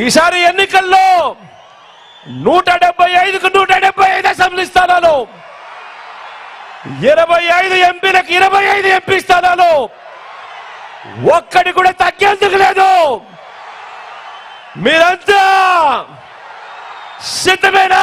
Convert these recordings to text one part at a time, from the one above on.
ఈసారి ఎన్నికల్లో నూట డెబ్బై ఐదుకు నూట డెబ్బై ఐదు అసెంబ్లీ స్థానాలు. ఇరవై ఐదు ఎంపీలకు ఇరవై ఐదు ఎంపీ స్థానాలు. ఒక్కడి కూడా తగ్గేందుకు లేదు. మీరంతా సిద్ధమేనా?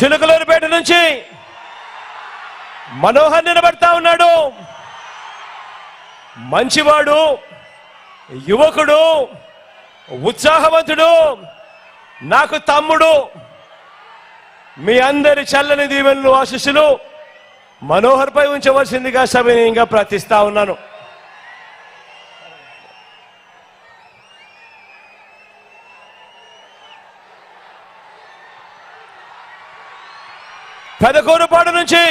చిలుకలూరుపేట నుంచి మనోహర్ నిలబడతా ఉన్నాడు. మంచివాడు యువకుడు ఉత్సాహవంతుడు నాకు తమ్ముడు. మీ అందరి చల్లని దీవెనలు ఆశీస్సులు మనోహర్ పై ఉంచవలసిందిగా సవినయంగా ప్రార్థిస్తా ఉన్నాను. పెదకూరుపాడు నుంచి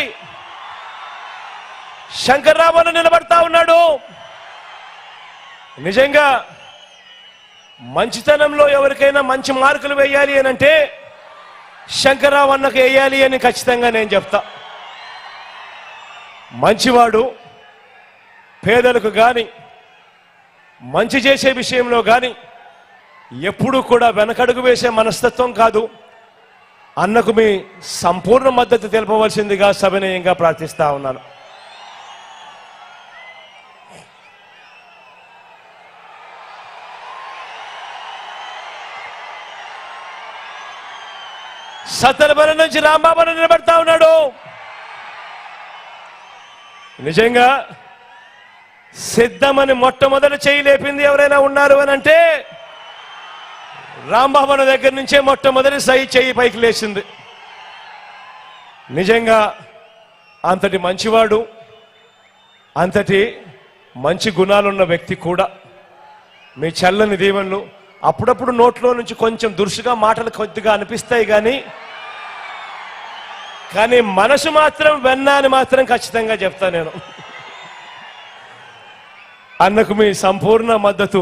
శంకర్రామను నిలబడతా ఉన్నాడు. నిజంగా మంచితనంలో ఎవరికైనా మంచి మార్కులు వేయాలి అని అంటే శంకర్రావు అన్నకు వేయాలి అని ఖచ్చితంగా నేను చెప్తా. మంచివాడు పేదలకు కానీ మంచి చేసే విషయంలో కానీ ఎప్పుడూ కూడా వెనకడుగు వేసే మనస్తత్వం కాదు. అన్నకు మీ సంపూర్ణ మద్దతు తెలపవలసిందిగా సవినయంగా ప్రార్థిస్తా ఉన్నాను. సత్తరబల నుంచి రాంబాబును నిలబడతా ఉన్నాడు. నిజంగా సిద్ధమని మొట్టమొదటి చేయి లేపింది ఎవరైనా ఉన్నారు అని అంటే రాంబాబున దగ్గర నుంచే మొట్టమొదటి సై చేయి పైకి లేచింది. నిజంగా అంతటి మంచివాడు అంతటి మంచి గుణాలున్న వ్యక్తి కూడా. మీ చల్లని దీవెనలు అప్పుడప్పుడు నోట్లో నుంచి కొంచెం దురుసుగా మాటలు కొద్దిగా అనిపిస్తాయి కానీ కానీ మనసు మాత్రం వెన్న అని మాత్రం ఖచ్చితంగా చెప్తా నేను. అన్నకు మీ సంపూర్ణ మద్దతు.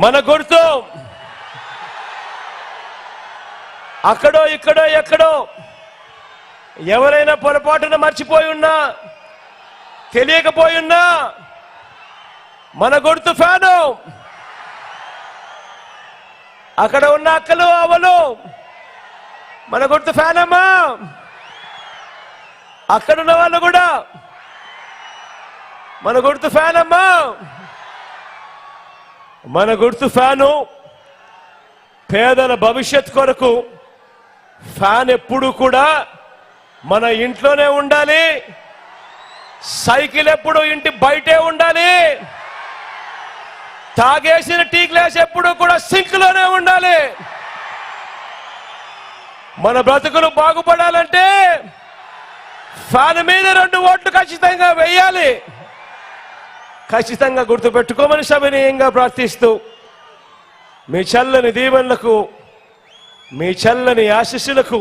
మన గుర్తు. అక్కడో ఇక్కడో ఎక్కడో. ఎవరైనా పొరపాటున మర్చిపోయి ఉన్నా తెలియకపోయి ఉన్నా మన గుర్తు ఫ్యాను. అక్కడ ఉన్న అక్కలు అవలు మన గుర్తు ఫ్యాన్ అమ్మా అక్కడున్న వాళ్ళు కూడా. మన గుర్తు ఫ్యాన్ అమ్మా మన గుర్తు ఫ్యాను. పేదల భవిష్యత్ కొరకు ఫ్యాన్ ఎప్పుడు కూడా మన ఇంట్లోనే ఉండాలి. సైకిల్ ఎప్పుడు ఇంటి బయటే ఉండాలి. తాగేసిన టీ గ్లాస్ ఎప్పుడు కూడా సింక్లోనే ఉండాలి. మన బ్రతుకులు బాగుపడాలంటే ఫ్యాన్ మీద రెండు ఓట్లు ఖచ్చితంగా వేయాలి. ఖచ్చితంగా గుర్తుపెట్టుకోమని సవినీయంగా ప్రార్థిస్తూ మీ చల్లని దీవెనలకు మీ చల్లని ఆశీస్సులకు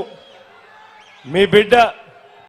మీ బిడ్డ